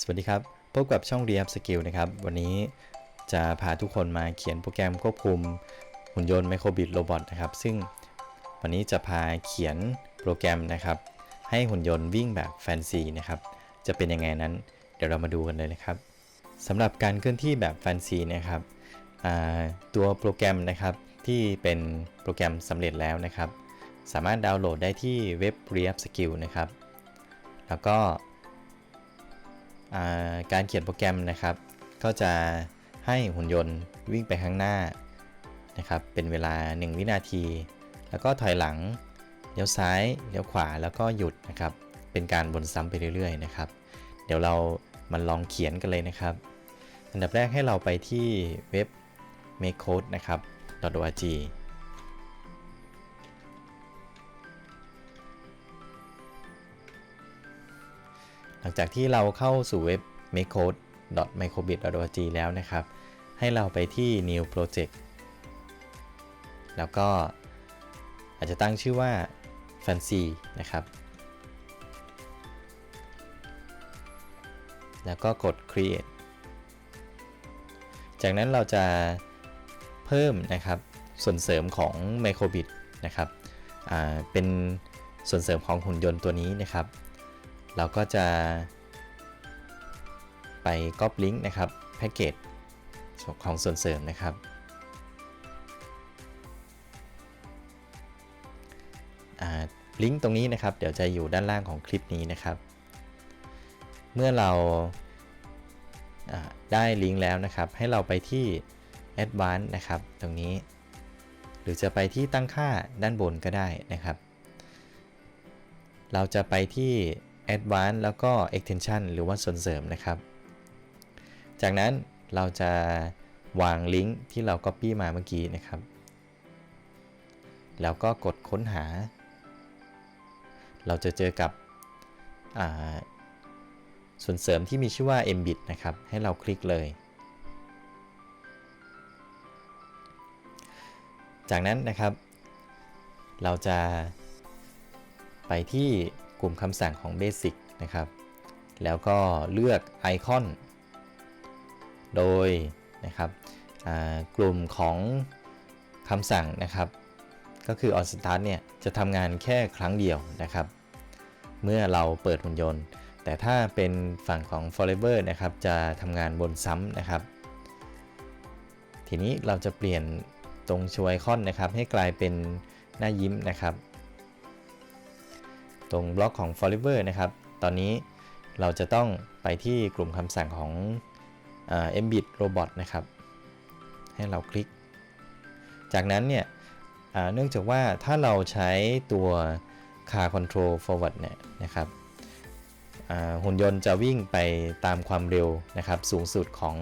สวัสดีครับ พบกับช่อง r e a p Skill นะครับ วันนี้จะพาทุกคนมาเขียนโปรแกรมควบคุมหุ่นยนต์ไมโครบิดโรบอทนะครับ ซึ่งวันนี้จะพาเขียนโปรแกรมนะครับ ให้หุ่นยนต์วิ่งแบบแฟนซีนะครับ จะเป็นยังไงนั้น เดี๋ยวเรามาดูกันเลยนะครับสำหรับการเคลื่อนที่แบบแฟนซีนะครับตัวโปรแกรมนะครับที่เป็นโปรแกรมสำเร็จแล้วนะครับ สามารถดาวน์โหลดได้ที่เว็บ r e a p Skill นะครับ แล้วก็ การเขียนโปรแกรมนะครับ ก็จะให้หุ่นยนต์วิ่งไปข้างหน้านะครับ เป็นเวลา 1 วินาที แล้วก็ถอยหลังเลี้ยวซ้ายเลี้ยวขวาแล้วก็หยุดนะครับ เป็นการวนซ้ำไปเรื่อยๆนะครับ เดี๋ยวเรามาลองเขียนกันเลยนะครับ อันดับแรกให้เราไปที่เว็บ make code นะครับ .org ลังจากที่เราเข้าสู่เว็บ makecode.microbit.org แล้วนะครับ ให้เราไปที่ new project แล้วก็อาจจะตั้งชื่อว่า fancy นะครับ แล้วก็กด create จากนั้นเราจะเพิ่มนะครับส่วนเสริมของ microbit นะครับเป็นส่วนเสริมของหุ่นยนต์ตัวนี้นะครับ เราก็จะไปก๊อปลิงก์นะครับแพ็กเกจของส่วนเสริมนะครับ ลิงก์ตรงนี้นะครับ เดี๋ยวจะอยู่ด้านล่างของคลิปนี้นะครับ เมื่อเราาได้ลิงก์แล้วนะครับ ให้เราไปที่ Advanced นะครับ ตรงนี้ หรือจะไปที่ตั้งค่าด้านบนก็ได้นะครับ เราจะไปที่ Advanced แล้วก็ Extension หรือว่าส่วนเสริมนะครับ จากนั้นเราจะวางลิงก์ที่เรา Copy มาเมื่อกี้นะครับ แล้วก็กดค้นหา เราจะเจอกับส่วนเสริมที่มีชื่อว่า Mbit นะครับ ให้เราคลิกเลย จากนั้นนะครับ เราจะไปที่ กลุ่มคำสั่งของ Basic นะครับ แล้วก็เลือกไอคอน โดยนะครับกลุ่มของคำสั่งนะครับ ก็คือ on start เนี่ยจะทำงานแค่ครั้งเดียวนะครับ เมื่อเราเปิดหุ่นยนต์ แต่ถ้าเป็นฝั่งของ forever นะครับ จะทำงานบนซ้ำนะครับ ทีนี้เราจะเปลี่ยนตรงชูไอคอนนะครับ ให้กลายเป็นหน้ายิ้มนะครับ ตรงบล็อกของ forever นะครับ ตอนนี้เราจะต้องไปที่กลุ่มคำสั่งของ mbit robot นะครับ ให้เราคลิก จากนั้นเนี่ยเนื่องจากว่าถ้าเราใช้ตัว car control forward เนี่ยนะครับหุ่นยนต์จะวิ่งไปตามความเร็วนะครับ สูงสุดของ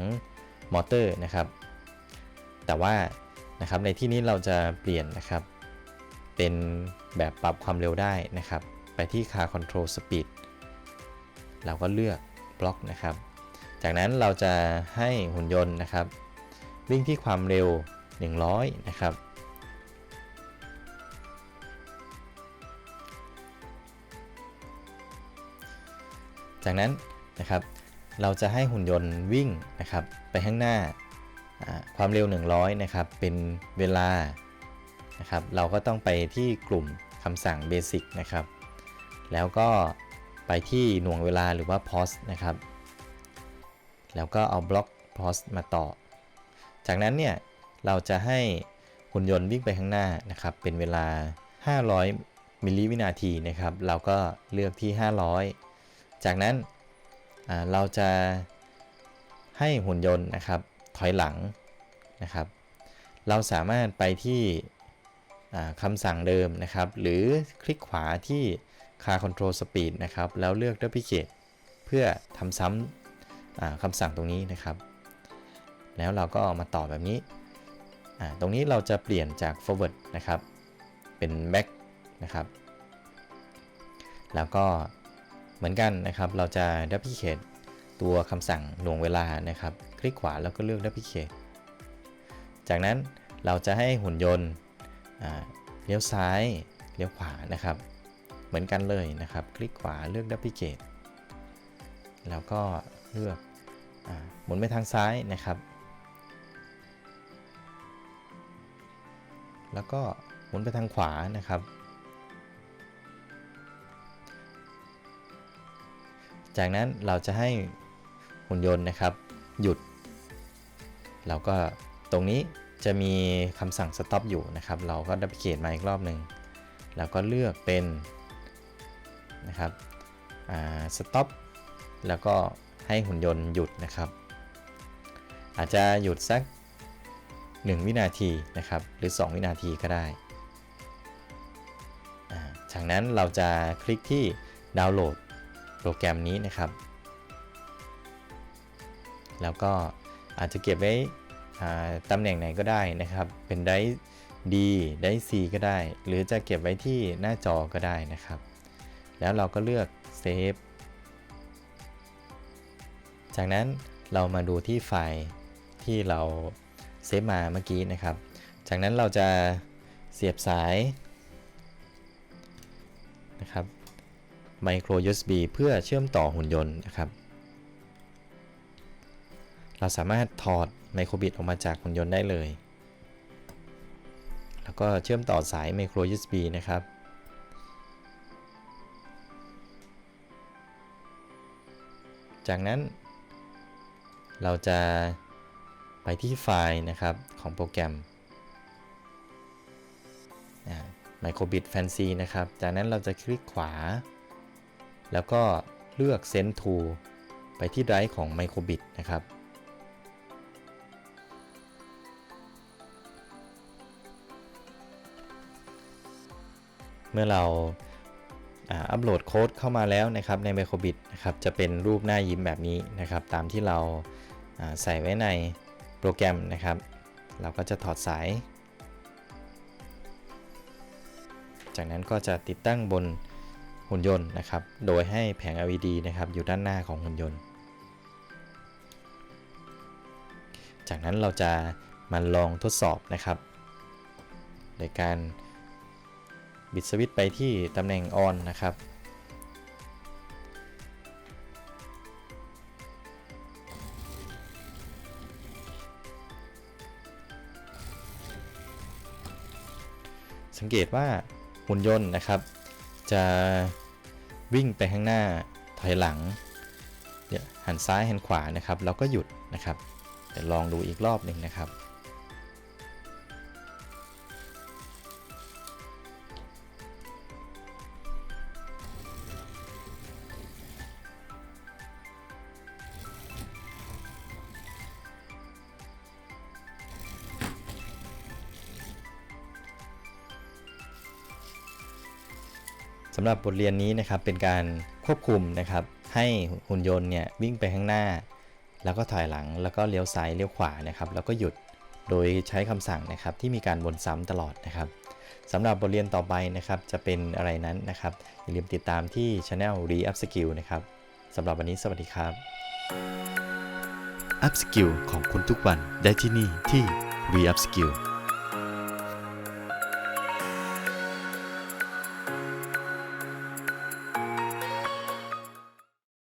มอเตอร์นะครับ แต่ว่านะครับในที่นี้เราจะเปลี่ยนนะครับ เป็นแบบปรับความเร็วได้นะครับ ไปที่ car control speed เราก็เลือกบล็อกนะครับ จากนั้นเราจะให้หุ่นยนต์นะครับ วิ่งที่ความเร็ว 100 นะครับ จากนั้นนะครับเราจะให้หุ่นยนต์วิ่งนะครับไปข้างหน้าความเร็ว 100 นะครับเป็นเวลานะครับเราก็ต้องไปที่กลุ่มคำสั่ง Basic นะครับ แล้วก็ไปที่หน่วงเวลาหรือว่า pause นะครับ แล้วก็เอาบล็อก pause มาต่อ จากนั้นเนี่ยเราจะให้หุ่นยนต์วิ่งไปข้างหน้านะครับ เป็นเวลา 500 มิลลิวินาทีนะครับ เราก็เลือกที่ 500 จากนั้นเราจะให้หุ่นยนต์นะครับถอยหลังนะครับ เราสามารถไปที่คำสั่งเดิมนะครับ หรือคลิกขวาที่ car control speed นะครับ แล้วเลือก duplicate เพื่อทำซ้ำคำสั่งตรงนี้นะครับ แล้วเราก็มาต่อแบบนี้ ตรงนี้เราจะเปลี่ยนจาก forward นะครับ เป็น back นะครับ แล้วก็เหมือนกันนะครับ เราจะ duplicate ตัวคำสั่งหน่วงเวลานะครับ คลิกขวาแล้วก็เลือก duplicate จากนั้นเราจะให้หุ่นยนต์เลี้ยวซ้ายเลี้ยวขวานะครับ เหมือนกันเลยนะครับ คลิกขวาเลือก duplicate แล้วก็เลือกอหมุนไปทางซ้ายนะครับ แล้วก็หมุนไปทางขวานะครับ จากนั้นเราจะให้หุ่นยนต์นะครับ หยุด เราก็ตรงนี้จะมีคำสั่ง stop อยู่นะครับ เราก็ดับเบิลมาอีกรอบหนึ่ง แล้วก็เลือกเป็น นะครับ stop แล้วก็ให้หุ่นยนต์หยุดนะครับ อาจจะหยุดสัก 1 วินาทีนะครับ หรือ 2 วินาทีก็ได้จากนั้นเราจะคลิกที่ดาวน์โหลดโปรแกรมนี้นะครับ แล้วก็อาจจะเก็บไว้ตำแหน่งไหนก็ได้นะครับ เป็นไดร์ D ไดร์ C ก็ได้ หรือจะเก็บไว้ที่หน้าจอก็ได้นะครับ แล้วเราก็เลือกเซฟจากนั้นเรามาดูที่ไฟล์ที่เราเซฟมาเมื่อกี้นะครับ จากนั้นเราจะเสียบสายนะครับไมโคร USB เพื่อเชื่อมต่อหุ่นยนต์นะครับ เราสามารถถอดไมโครบิตออกมาจากหุ่นยนต์ได้เลย แล้วก็เชื่อมต่อสายไมโคร USB นะครับ จากนั้น เราจะไปที่ไฟล์นะครับของโปรแกรม Microbit Fancy นะครับ จากนั้นเราจะคลิกขวา แล้วก็เลือก Send to ไปที่ไดรฟ์ของ Microbit นะครับ เมื่อเรา อัปโหลดโค้ดเข้ามาแล้วนะครับใน Microbit นะครับจะเป็นรูปหน้ายิ้มแบบนี้นะครับ ตามที่เราาใส่ไว้ในโปรแกรมนะครับ เราก็จะถอดสาย จากนั้นก็จะติดตั้งบนหุ่นยนต์นะครับ โดยให้แผง LED นะครับอยู่ด้านหน้าของหุ่นยนต์ จากนั้นเราจะมาลองทดสอบนะครับ โดยการ บิดสวิตช์ไปที่ตำแหน่ง on นะครับ สังเกตว่าหุ่นยนต์นะครับ จะวิ่งไปข้างหน้าถอยหลังหันซ้ายหันขวานะครับแล้วก็หยุดนะครับเดี๋ยวลองดูอีกรอบหนึ่งนะครับ สำหรับบทเรียนนี้นะครับเป็นการควบคุมนะครับให้หุ่นยนต์เนี่ยวิ่งไปข้างหน้า แล้วก็ถอยหลังแล้วก็เลี้ยวซ้ายเลี้ยวขวานะครับแล้วก็หยุดโดยใช้คำสั่งนะครับที่มีการวนซ้ำตลอดนะครับสำหรับบทเรียนต่อไปนะครับจะเป็นอะไรนั้นนะครับอย่าลืมติดตามที่ Channel Re Up Skill นะครับสำหรับวันนี้สวัสดีครับอัพสกิลของคุณทุกวันได้ที่นี่ที่ Re Up Skill